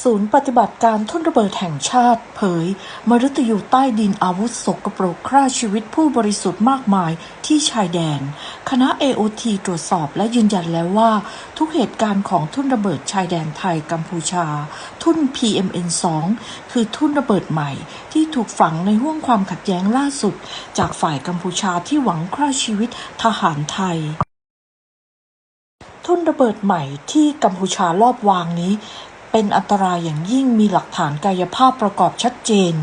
ศูนย์ปฏิบัติการทุ่นระเบิดแห่งชาติ เผยมฤตยูใต้ดินอาวุธสกปรกฆ่าชีวิตผู้บริสุทธิ์มากมายที่ชายแดน คณะ AOT ตรวจสอบและยืนยันแล้วว่า ทุกเหตุการณ์ของทุ่นระเบิดชายแดนไทยกัมพูชา ทุ่น PMN2 คือทุ่นระเบิดใหม่ ที่ถูกฝังในห่วงความขัดแย้งล่าสุด จากฝ่ายกัมพูชาที่หวังฆ่าชีวิตทหารไทยทุ่นระเบิดใหม่ที่กัมพูชาลอบวางนี้ เป็นอันตรายอย่างยิ่งมีหลักฐานกายภาพประกอบชัดเจน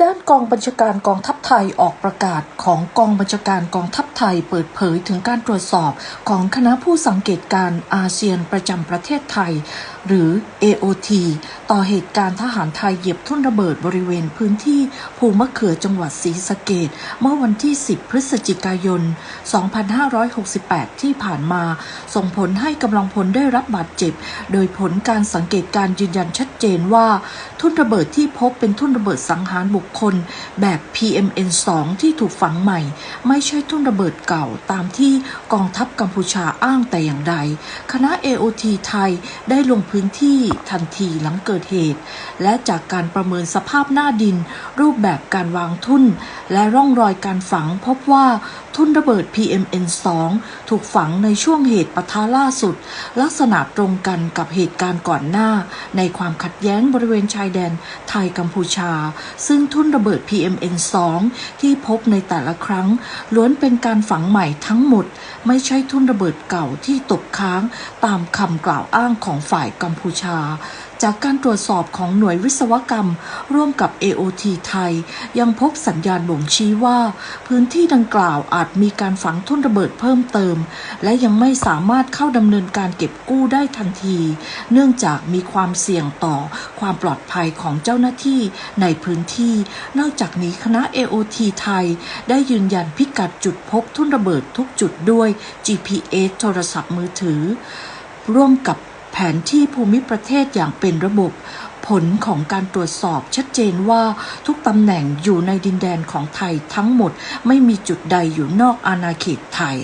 ด้านกองบัญชาการกองทัพไทยออกประกาศของกองบัญชาการกองทัพไทยเปิดเผยถึงการตรวจสอบของคณะผู้สังเกตการณ์อาเซียนประจำประเทศไทย หรือ AOT ต่อเหตุการณ์ทหารไทยเหยียบทุ่นระเบิดบริเวณพื้นที่ภูมะเขือจังหวัดศรีสะเกดเมื่อวันที่ 10 พฤศจิกายน 2568 ที่ผ่านมา ส่งผลให้กำลังพลได้รับบาดเจ็บ โดยผลการสังเกตการยืนยันชัดเจนว่า ทุ่นระเบิดที่พบเป็นทุ่นระเบิดสังหารบุคคลแบบ PMN2 ที่ถูกฝังใหม่ ไม่ใช่ทุ่นระเบิดเก่าตามที่กองทัพกัมพูชาอ้างแต่อย่างใด คณะ AOT ไทยได้ลงพื้นที่ทันทีหลังเกิดดเหตุ และจากการประเมินสภาพหน้าดิน รูปแบบการวางทุ่น และร่องรอยการฝังพบว่า ทุ่นระเบิด PMN2 ถูกฝังในช่วงเหตุปะทะล่าสุด ลักษณะตรงกันกับเหตุการณ์ก่อนหน้า ในความขัดแย้งบริเวณชายแดนไทยกัมพูชา ซึ่งทุ่นระเบิด PMN2 ที่พบในแต่ละครั้ง ล้วนเป็นการฝังใหม่ทั้งหมด ไม่ใช่ทุ่นระเบิดเก่าที่ตกค้างตามคำกล่าวอ้างของฝ่ายกัมพูชาจากการตรวจสอบของหน่วยวิศวกรรม ร่วมกับ AOT ไทย ยังพบสัญญาณบ่งชี้ว่า พื้นที่ดังกล่าวอาจมีการฝังทุ่นระเบิดเพิ่มเติม และยังไม่สามารถเข้าดำเนินการเก็บกู้ได้ทันที เนื่องจากมีความเสี่ยงต่อความปลอดภัยของเจ้าหน้าที่ในพื้นที่ นอกจากนี้คณะ AOT ไทย ได้ยืนยันพิกัดจุดพบทุ่นระเบิดทุกจุดด้วย GPS โทรศัพท์มือถือ ร่วมกับแผนที่ภูมิประเทศอย่างเป็นระบบ ผลของการตรวจสอบชัดเจนว่าทุกตำแหน่งอยู่ในดินแดนของไทยทั้งหมด ไม่มีจุดใดอยู่นอกอาณาเขตไทย